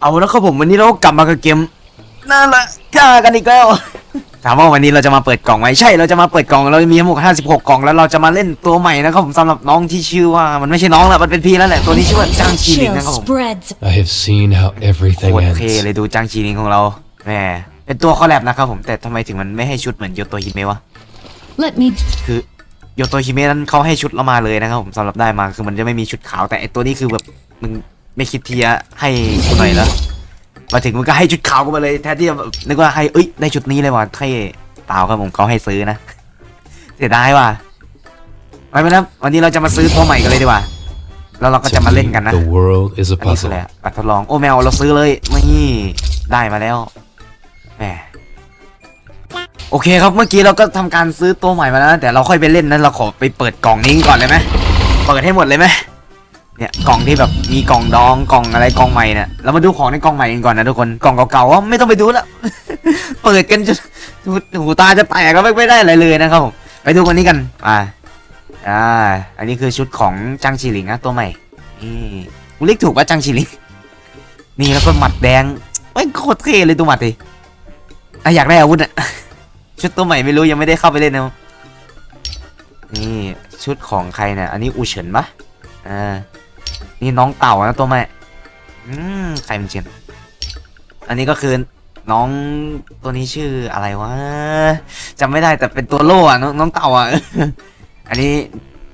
เอาแล้วครับผมวันนี้เราก็กลับมากับเกมนั่นแหละฆ่ากันอีกแล้ว ถามว่าวันนี้เราจะมาเปิดกล่องไหมใช่เราจะมาเปิดกล่องเรามีทั้งหมด56 กล่องแล้วเราจะมาเล่นตัวใหม่นะครับผมสำหรับน้องที่ชื่อว่ามันไม่ใช่น้องละมันเป็นพี่แล้วแหละตัวนี้ชื่อว่าจางชีลิง Chill นะครับผม spreads. I have seen how โค everything ตรเท่ ends. เลยดูจางชีลิงของเราแหมเป็นตัวคอลแลบนะครับผมแต่ทำไมถึงมันไม่ให้ชุดเหมือนโยโตฮิเมะวะ Let me คือโยโตฮิเมะนั้นเขาให้ชุดเรามาเลยนะครับผมสำหรับได้มาคือมันจะไม่มีชุดขาวแต่ไอตัวนี้คือแบบมึง ไม่คิดที่จะให้กูหน่อยแล้วมาถึงมึงก็ให้ชุดขาวกูมาเลยแทนที่จะแบบนึกว่าให้เอ้ยได้ชุดนี้เลยว่ะเท่เปล่าครับผมเขาให้ซื้อนะเสียดายว่ะไม่เป็นไรครับวันนี้เราจะมาซื้อตัวใหม่กันเลยดีกว่าแล้วเราก็ To จะมาเล่น me, กันนะ the world is a อันนี้คือ puzzle. อะไรอะบัตรทดลองโอ้แมวเราซื้อเลยนี่ได้มาแล้วแหมโอเคครับเมื่อกี้เราก็ทำการซื้อตัวใหม่มาแล้วนะแต่เราค่อยไปเล่นนั้นเราขอไปเปิดกล่องนี้ก่อนเลยไหมเปิดให้หมดเลยไหม เนี่ยกล่องที่แบบมีกล่องดองกล่องอะไรกล่องใหม่เนี่ยเรามาดูของในกล่องใหม่กันก่อนนะทุกคนกล่องเก่าๆว่าไม่ต้องไปดูแล้ว เปิดกันจนหูตาจะแตกก็ไม่ไมได้อะไรเลยนะครับผมไปดูคนนี้กันอ่าอ่าอันนี้คือชุดของจังชีหลิงนะตัวใหม่นี่กูเรียกถูกว่าจังชิลิงนี่แล้วก็หมัดแดงไม่โคตรเท่เลยตัวหมัดดิอะอยากได้อาวุธอะชุดตัวใหม่ไม่รู้ยังไม่ได้เข้าไปเล่นนะนี่ชุดของใครเนี่ยอันนี้อูเฉินปะอ่า นี่น้องเต่านะตัวใหม่ อืมใครมันเฉินอันนี้ก็คือน้องตัวนี้ชื่ออะไรวะจำไม่ได้แต่เป็นตัวโล่อะน้องน้องเต่าอะ อันนี้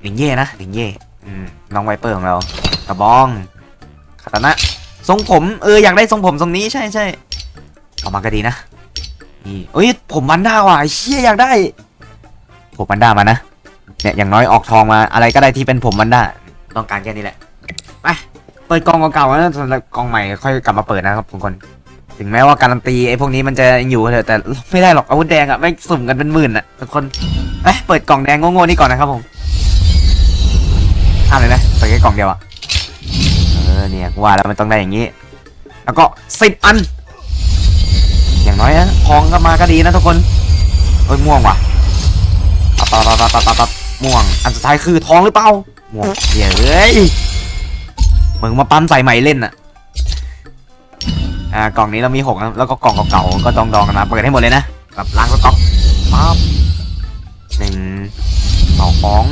หลิงเย่นะหลิงเย่อืมน้องไวเปอร์ของเรากระบองคาตานะทรงผมเอออยากได้ทรงผมทรงนี้ใช่ใช่ออกมาก็ดีนะนี่เอ้ยผมมันด้าว่ะเชี่ยอยากได้ ผมมันด้ามานะเนี่ยอย่างน้อยออกทองมาอะไรก็ได้ที่เป็นผมมันด้าต้องการแค่นี้แหละ เปิดกล่องเก่าๆนะสำหรับกล่องใหม่ค่อยกลับมาเปิดนะครับทุกคน ถึงแม้ว่าการันตีไอ้พวกนี้มันจะยังอยู่เถอะแต่ไม่ได้หรอกอาวุธแดงอะไม่งสุ่มกันเป็นหมื่นอะทุกคนไปเปิดกล่องแดงโง่ๆนี่ก่อนนะครับผมข้ามเลยนะเปิดแค่กล่องเดียวอะเออเนี่ยกูว่าแล้วมันต้องได้อย่างนี้ แล้วก็สิบอัน อย่างน้อยนะทองก็มาก็ดีนะทุกคนเฮ้ยม่วงว่ะปับปับปับปับปับปับปับม่วง อันสุดท้ายคือทองหรือเปล่าม่วงเดี๋ยวเอ้ย มึงมาปั๊มใส่ใหม่เล่นอะ อ่ากล่องนี้เรามีหกนะแล้วก็กล่องเก่าๆก็ดองๆกันมาเปิดให้หมดเลยนะแบบล้างสต็อกปั๊บหนึ่งสอง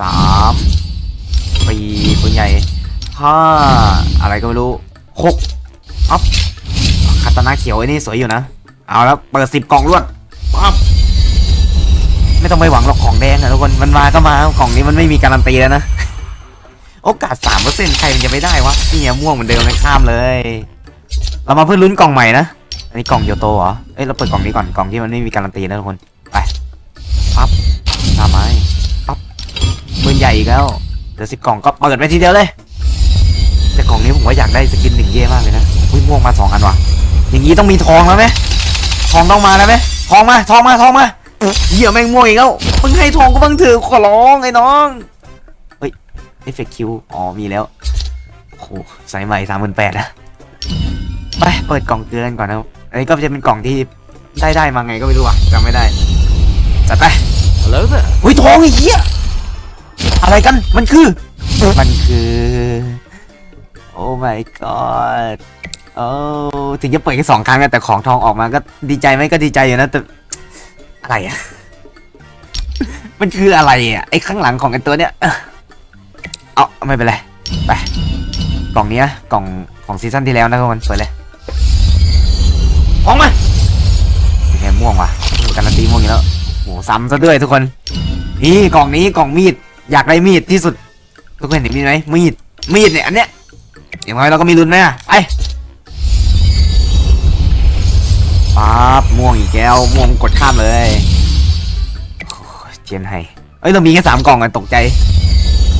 สามสี่ปืนใหญ่ห้าอะไรก็ไม่รู้หกปั๊บคาตานาเขียวไอ้นี่สวยอยู่นะ เอาแล้วเปิดสิบกล่องรวดปั๊บไม่ต้องไปหวังหรอกของแดงอะทุกคน มันมาก็มากล่องนี้มันไม่มีการันตีแล้วนะ โอกาสสามเปอร์เซ็นต์ใครมันจะไม่ได้วะนี่อะม่วงเหมือนเดิมเลยข้ามเลย เรามาเพื่อลุ้นกล่องใหม่นะ อันนี้กล่องโยโตเหรอ เอ้ยเราเปิดกล่องนี้ก่อนกล่องที่มันไม่มีการันตีนะทุกคน ไป ปั๊บตาไม้ปั๊บปืนใหญ่อีกแล้วเดี๋ยวสิบกล่องก็เปิดไปทีเดียวเลย แต่ของนี้ผมว่าอยากได้สกินหนึ่งเย่มากเลยนะอุ้ยม่วงมาสองอันว่ะ อย่างนี้ต้องมีทองแล้วไหมทองต้องมาแล้วไหมทองมาทองมาทองมาเหี้ยแม่งม่วงอีกแล้วมึงให้ทองก็บ้างเถอะขอร้องไอ้น้อง เอฟเฟกคิวอ๋อ มีแล้ว โอ้โหใส่ใหม่สามหมื่นแปดนะไป เปิดกล่องเกลือกันก่อนนะครับ อันนี้ก็จะเป็นกล่องที่ได้ได้มาไงก็ไม่รู้อะจำไม่ได้ จัดไป Hello there. อุ้ยทองไอ้เหี้ย อะไรกัน มันคือ มันคือ โอ้ my god โอ้ถึงจะเปิดแค่สองครั้งนะแต่ของทองออกมาก็ดีใจไหมก็ดีใจอยู่นะแต่อะไรอะ มันคืออะไรอะไอ้ข้างหลังของไอ้ตัวเนี้ย เอาไม่เป็นไร ไป กล่องนี้นะกล่องของซีซั่นที่แล้วนะทุกคนเปิดเลยออกมาเป็นไงม่วงว่ะการันตีม่วงอยู่แล้วโหซ้ำซะด้วยทุกคน นี่กล่องนี้กล่องมีด อยากได้มีดที่สุด ทุกคนเห็นมีดไหมมีด มีดเนี่ยอันเนี้ยอย่างน้อยเราก็มีลุ้นไหมอะไปปั๊บม่วงอีกแก้วม่วงกดข้ามเลยโอ้ยเทียนให้เอ้ยเรามีแค่สามกล่องกันตกใจ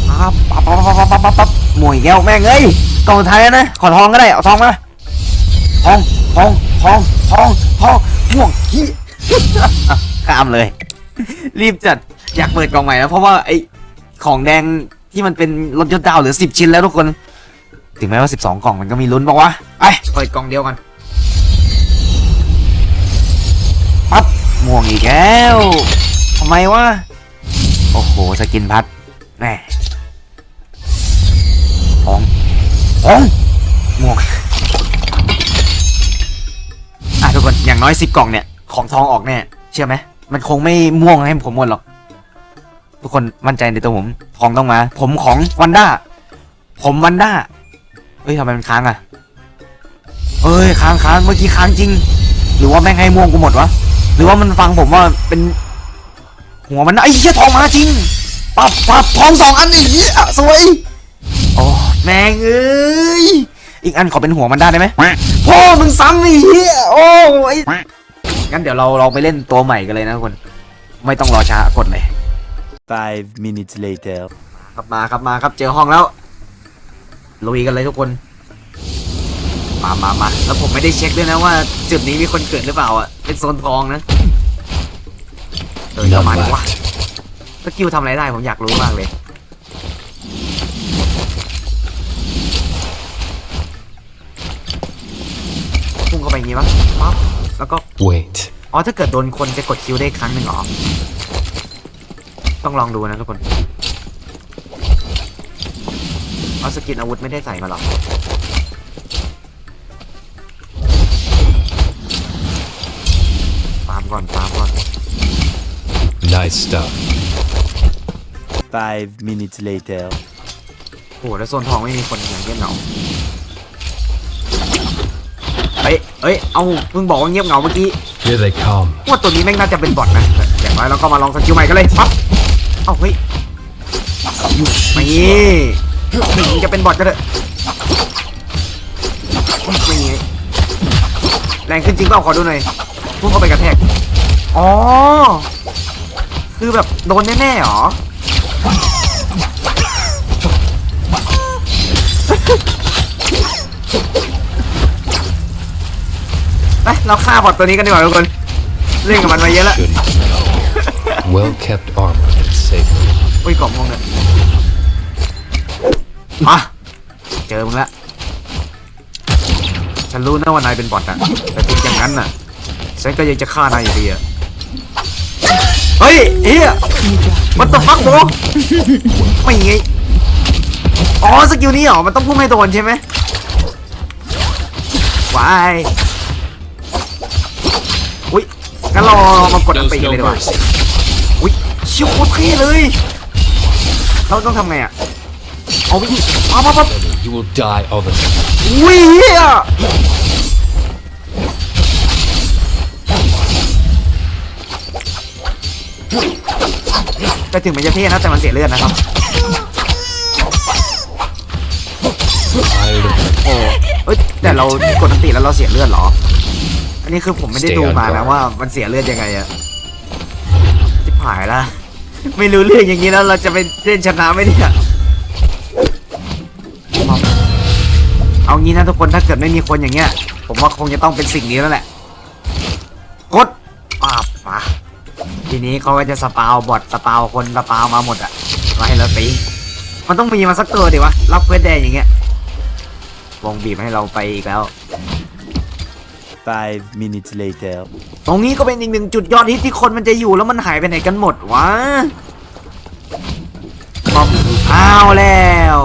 ปั๊บปั๊บปั๊บปั๊บปั๊บปั๊บปั๊บมวงอีกแก้วแม่งเอ้ยกล่องสุดท้ายแล้วนะ ขอทองก็ได้ เอาทองมาทองทองทองทองทองม่วงขี้ข้ามเลย รีบจัด อยากเปิดกล่องใหม่แล้ว เพราะว่าไอของแดงที่มันเป็นรถยนต์ดาวเหลือสิบชิ้นแล้วทุกคน ถึงแม้ว่าสิบสองกล่องมันก็มีลุ้นบอกว่าไปเปิดกล่องเดียวกันปั๊บม่วงอีกแล้วทำไมวะ โอ้โห สกินพัดแม่ ของของมวกอะทุกคนอย่างน้อยสิบกล่องเนี่ยของทองออกแน่เชื่อไหมมันคงไม่ม่วงให้ผมหมดหรอก ทุกคนมั่นใจในตัวผมทองต้องมา ผมของวันด้าผมวันด้าเฮ้ยทำไมมันค้างอะเอ้ยค้างค้างเมื่อกี้ค้างจริง หรือว่าแม่งให้ม่วงกูหมดวะหรือว่ามันฟังผมว่าเป็น หัวมันไอ้เชี่ยทองมาจริงปับปับทองสองอันอ้เหี้ยสวยโอ้ แม่งเอ้ย อีกอันขอเป็นหัวมันได้ไหมพ่อมึงซ้ำไอ้เหี้ยโอ้ยงั้นเดี๋ยวเราเราไปเล่นตัวใหม่กันเลยนะทุกคน ไม่ต้องรอช้ากดเลย Five minutes later. ครับมาครับมาครับเจอห้องแล้วลุยกันเลยทุกคน มามามาแล้วผมไม่ได้เช็คด้วยนะว่า จุดนี้มีคนเกิดหรือเปล่าอะ เป็นโซนทองนะเดินเข้า None มาดีกว่า left. สกิลทำอะไรได้ผมอยากรู้มากเลย พุ่งเข้าไป อย่างงี้ปะปั๊บแล้วก็ Wait. อ๋อถ้าเกิดโดนคนจะกดคิวได้ครั้งหนึ่งเหรอ ต้องลองดูนะทุกคนเอาสกินอาวุธไม่ได้ใส่มาหรอตามก่อนตามก่อน Nice stuff. Five minutes later. โอ้โหแล้วโซนทองไม่มีคนอย่างเงียบเหงา เอ้ยเอ้ย เอาเพิ่งบอกว่าเงียบเหงาเมื่อกี้ Here they come. ว่าตัวนี้แม่งน่าจะเป็นบอทนะแต่อย่างน้อยเราก็มาลองสกิลใหม่กันเลยปั๊บ เอ้าเฮ้ยไม่ถึงจะเป็นบอทก็เถอะไม่แรงขึ้นจริงเปล่าขอดูหน่อยพุ่งเข้าไปกระแทก อ๋อ คือแบบโดนแน่ๆหรอ ไปเราฆ่าบอทตัวนี้กันดีกว่าทุกคนเล่นกับมันมาเยอะแล้ว Good. well kept armor and safe. อุ้ยกล่องมองเลยมาเจอมึงละฉันรู้นะว่านายเป็นบอทอะแต่ถึงอย่างนั้นน่ะฉันก็ยังจะฆ่านายอยู่ดีอะเฮ้ยเฮียมันตัวฟักโบไม่ไงอ๋อสกิลนี้เหรอมันต้องพุ่งให้โดนใช่ไหมวายอุ้ย งั้นเรามากดอันตีกันเลยดีกว่าอุ้ยเชี่ยวโคตรเท่เลย เราต้องทำไงอะ เอาไปดิเอาปั๊บปั๊บ You will die all the time. อุ้ยเฮียแต่ถึงมันจะเท่นะแต่มันเสียเลือดนะครับ Tired of โอ้เอ้ยแต่เรากดอันติแล้วเราเสียเลือดเหรออั นนี้คือผมไม่ได้ดูมานะว่ามันเสียเลือดยังไงอะจิบหายละ ไม่รู้เรื่องอย่างนี้แล้วเราจะไปเล่นชนะไหมเนี่ย เอางี้นะทุกคนถ้าเกิดไม่มีคนอย่างเงี้ย ผมว่าคงจะต้องเป็นสิ่งนี้แล้วแหละ กดปาบมาทีนี้เขาก็จะสปาวบอทสปาวคนสปาวมาหมดอะมาให้เราตี มันต้องมีมาสักตัวดิวะรับเพื่อแดงอย่างเงี้ยวงบีบให้เราไปอีกแล้ว Five minutes later. ตรงนี้ก็เป็นอีกหนึ่งจุดยอดฮิตที่คนมันจะอยู่แล้วมันหายไปไหนกันหมดวะบอมอ้าวแล้ว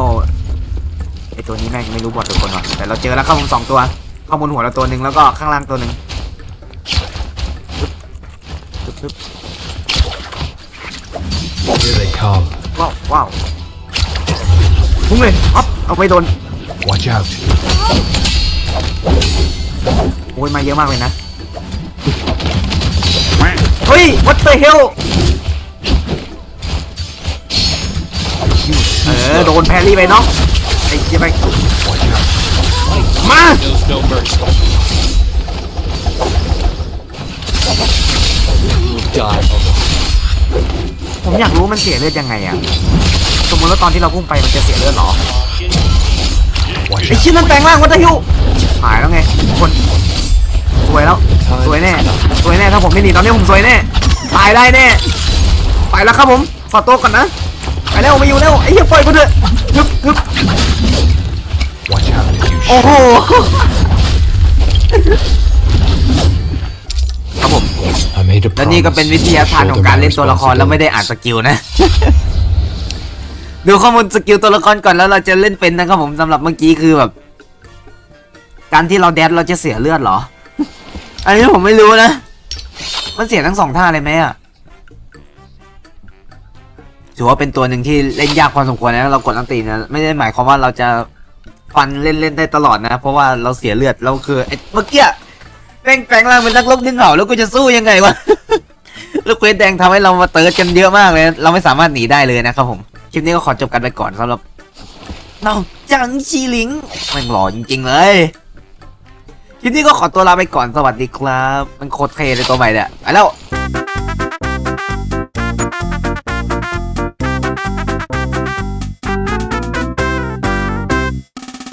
ไอตัวนี้แม่งไม่รู้บอดตัวคนวะแต่เราเจอแล้วข้างบนสองตัวข้างบนหัวเราตัวหนึ่งแล้วก็ข้างล่างตัวหนึ่งปึ๊บปึ๊บ Here they come. ว้าวว้าวพุ่งเลยอ๊อฟเอาไปโดน Watch out. โอ้ยมาเยอะมากเลยนะ เฮ้ย what the hell เออโดนแพรรี่ไปเนาะไอ้เจี๊ยไป Watch out. มา Knows no mercy. You will die all the ผมอยากรู้มันเสียเลือดยังไงอะสมมติว่าตอนที่เราพุ่งไปมันจะเสียเลือดเหรอ Watch ไอ้ out. ชิ้นมันแปลงร่างวัตหิวหายแล้วไงทุกคน สวยแล้วสวยแน่สวยแน่ถ้าผมไม่หนีตอนนี้ผมสวยแน่ตายได้แน่ไปแล้วครับผมขอตัวก่อนนะไปแล้วไม่อยู่แล้วไอ้เหี้ยปล่อยกูเถอะฮึบฮึบโอ้โหครับผมและนี่ก็เป็นวิทยาทานของการเล่นตัวละครแล้วไม่ได้อ่านสกิลนะดูข้อมูลสกิลตัวละครก่อนแล้วเราจะเล่นเป็นนะครับผมสำหรับเมื่อกี้คือแบบ การที่เราแดดเราจะเสียเลือดเหรอ อันนี้ผมไม่รู้นะ มันเสียทั้งสองท่าเลยไหมอะถือว่าเป็นตัวหนึ่งที่เล่นยากพอสมควรนะเรากดอันตีนะไม่ได้หมายความว่าเราจะฟันเล่นเล่นๆได้ตลอดนะ เพราะว่าเราเสียเลือดเราคือเมื่อกี้แม่งแปลงร่างเป็นนักรบดินเผาแล้วกูจะสู้ยังไงวะลูกเควสแดงทำให้เรามาเติร์ดกันเยอะมากเลย เราไม่สามารถหนีได้เลยนะครับผมคลิปนี้ก็ขอจบกันไปก่อนสำหรับน้องจังชีหลิงแม่งหล่อจริง ๆ เลย คลิปนี้ก็ขอตัวลาไปก่อนสวัสดีครับ มันโคตรเท่เลยตัวใหม่เนี่ยไปแล้ว